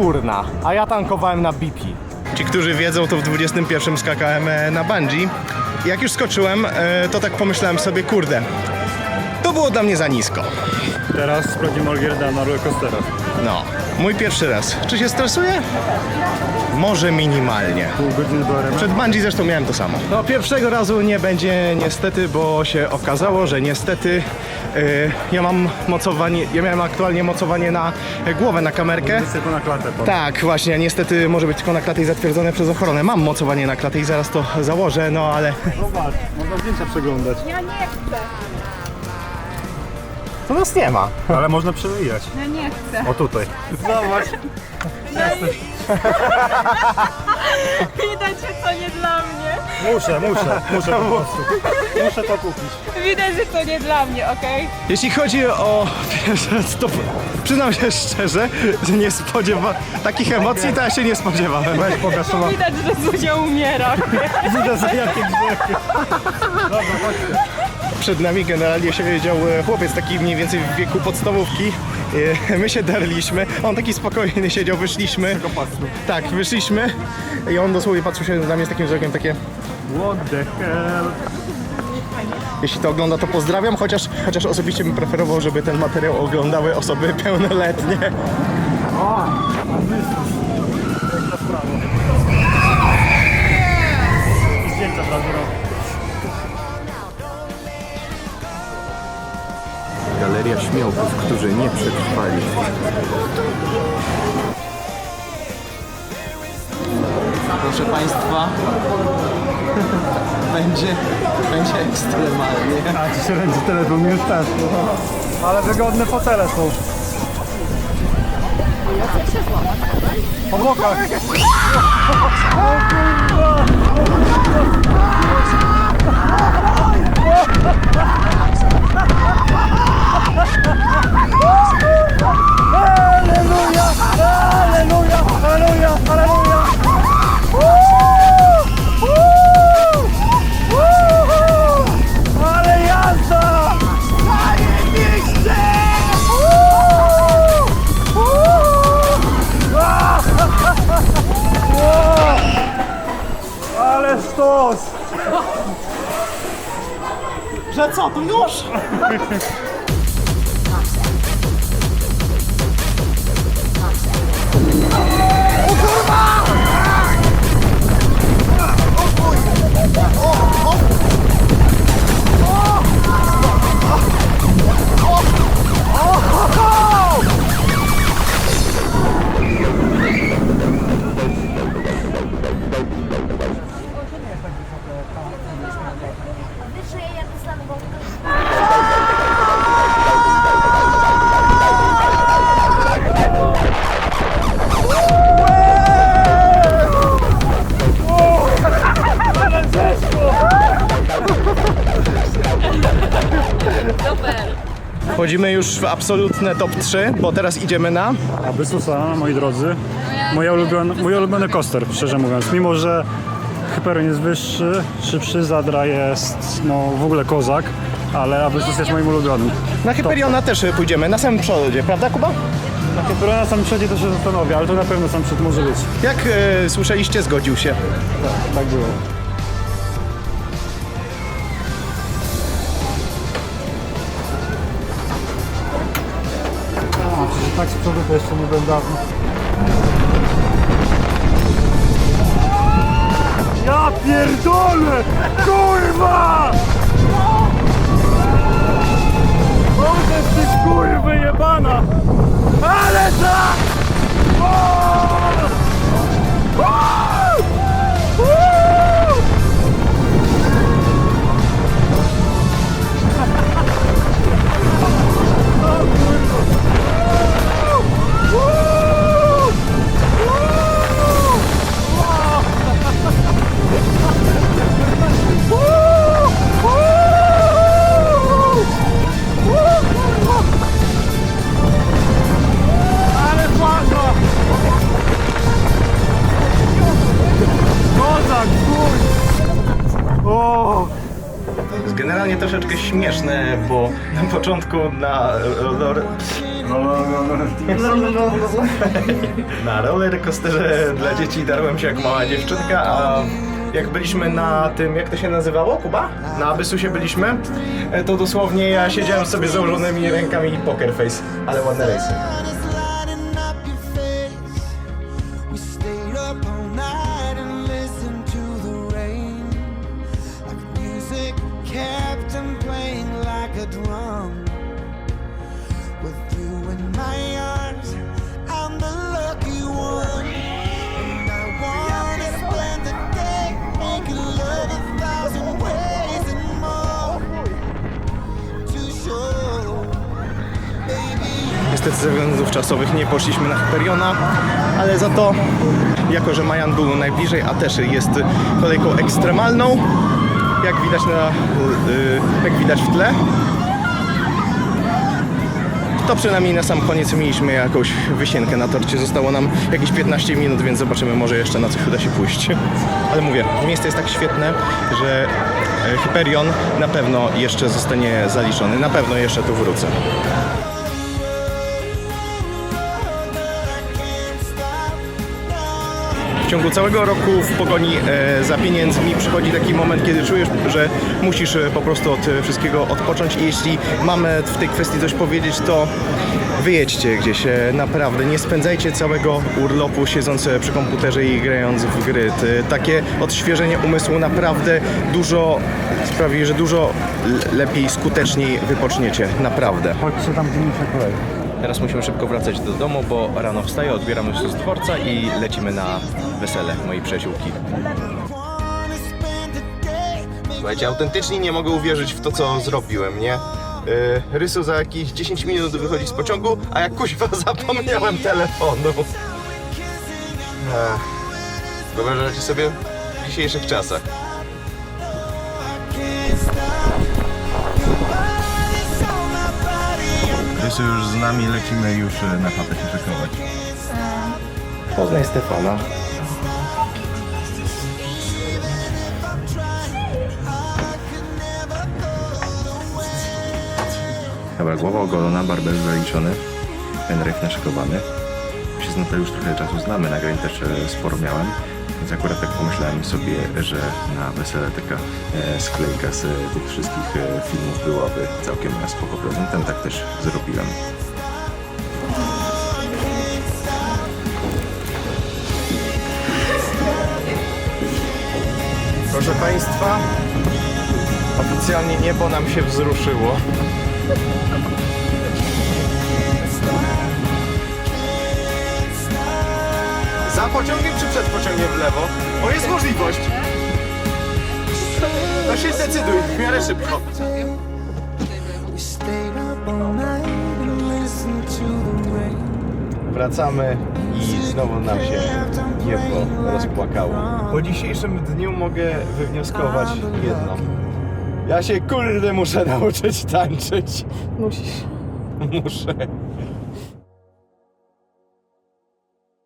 kurna, a ja tankowałem na BP. Ci, którzy wiedzą, to w 21 skakałem e, na bungee. Jak już skoczyłem, e, to tak pomyślałem sobie, kurde, to było dla mnie za nisko. Teraz sprawdzimy Olgierda na rollercoasterach. No, mój pierwszy raz. Czy się stresuję? Może minimalnie. Pół godziny do areny. Przed bungee zresztą miałem to samo. No pierwszego razu nie będzie niestety, bo się okazało, że niestety y, ja mam mocowanie, ja miałem aktualnie mocowanie na głowę, na kamerkę. Jest tylko na klatę. To. Tak, właśnie, niestety może być tylko na klatę i zatwierdzone przez ochronę. Mam mocowanie na klatę i zaraz to założę, no ale Zobacz, można zdjęcia przeglądać. Ja nie chcę. To nas nie ma. Ale można przewijać. Ja nie chcę. O tutaj. Zobacz. Widać, że to nie dla mnie. Muszę, muszę, muszę po prostu. Muszę to kupić. Widać, że to nie dla mnie, okej? Jeśli chodzi o pierwszy raz, to przyznam się szczerze, że nie spodziewa takich emocji to ja się nie spodziewałem. Weź pokaż to Widać, że Zuzia umiera. Widzę za jakie grzechy. Przed nami generalnie siedział e, chłopiec taki mniej więcej w wieku podstawówki. E, My się darliśmy, on taki spokojny siedział, wyszliśmy. Tak, wyszliśmy i on dosłownie patrzył się na mnie z takim wzrokiem takie What the hell? jeśli to ogląda to pozdrawiam, chociaż, chociaż osobiście bym preferował, żeby ten materiał oglądały osoby pełnoletnie. Zdjęcia Galeria śmiałków, którzy nie przetrwali. Proszę Państwa, będzie, będzie ekstremalnie. A, ci się ręczy telefon już też. Ale wygodne fotele są. Po bokach. Że co, to już? Wyżej Wchodzimy już w absolutne top 3, bo teraz idziemy na... Abysusa, moi drodzy. Moja ulubiony, mój ulubiony koster, szczerze mówiąc. Mimo, że Hyperion jest wyższy, szybszy, Zadra jest no w ogóle kozak, ale Abysus jest moim ulubionym. Na Hyperiona też pójdziemy, na samym przodzie, prawda Kuba? Na Hyperiona sam przodzie to się zastanowię, ale to na pewno sam przód może być. Jak e, słyszeliście, zgodził się. Tak było. Tak z przodu to jeszcze nie byłem dawno. Ja pierdolę! Kurwa! Boże, ty kurwy jebana! Ale tak! Troszeczkę śmieszne, bo na początku na roller, Na roller coasterze dla dzieci darłem się jak mała dziewczynka, a jak byliśmy na tym, jak to się nazywało, Kuba? Na Abysusie byliśmy, e, to dosłownie ja siedziałem sobie z założonymi rękami i poker face, ale ładne rejsy. Ze względów czasowych nie poszliśmy na Hyperiona, ale za to, jako że Majan był najbliżej, a też jest kolejką ekstremalną, jak widać na, y, jak widać w tle, to przynajmniej na sam koniec mieliśmy jakąś wysienkę na torcie. Zostało nam jakieś 15 minut, więc zobaczymy może jeszcze na coś uda się pójść. Ale mówię, miejsce jest tak świetne, że e, Hyperion na pewno jeszcze zostanie zaliczony. Na pewno jeszcze tu wrócę. Ciągu całego roku w pogoni e, za pieniędzmi przychodzi taki moment, kiedy czujesz, że musisz e, po prostu od e, wszystkiego odpocząć i jeśli mamy w tej kwestii coś powiedzieć, to wyjedźcie gdzieś, naprawdę. Nie spędzajcie całego urlopu siedząc przy komputerze i grając w gry. Takie odświeżenie umysłu naprawdę dużo sprawi, że dużo lepiej, skuteczniej wypoczniecie. Naprawdę. Chodźcie tam, gdzie kolej. Teraz musimy szybko wracać do domu, bo rano wstaję, odbieram już z dworca i lecimy na wesele mojej przyjaciółki. Słuchajcie, autentycznie nie mogę uwierzyć w to, co zrobiłem, nie? Yy, Rysu za jakieś 10 minut wychodzi z pociągu, a jak kuźwa zapomniałem telefonu. Ech. Wyobrażacie sobie w dzisiejszych czasach. Rysu już z nami, lecimy już e, na chatę się szykować. Poznaj Stefana. Dobra, głowa ogolona, barbel zaliczony, pendrive naszykowany. Przyznam, to już trochę czasu znamy, nagrań też e, sporo miałem, więc akurat tak pomyślałem sobie, że na wesele taka e, sklejka z tych wszystkich e, filmów byłaby całkiem spoko prezentem, tak też zrobiłem. Proszę Państwa, oficjalnie niebo nam się wzruszyło. Za pociągiem czy przed pociągiem w lewo? O, jest możliwość. No się zdecyduj, w miarę szybko. Wracamy i znowu nam się niebo rozpłakało. Po dzisiejszym dniu mogę wywnioskować jedno. Ja się kurde muszę nauczyć tańczyć. Musisz. Muszę.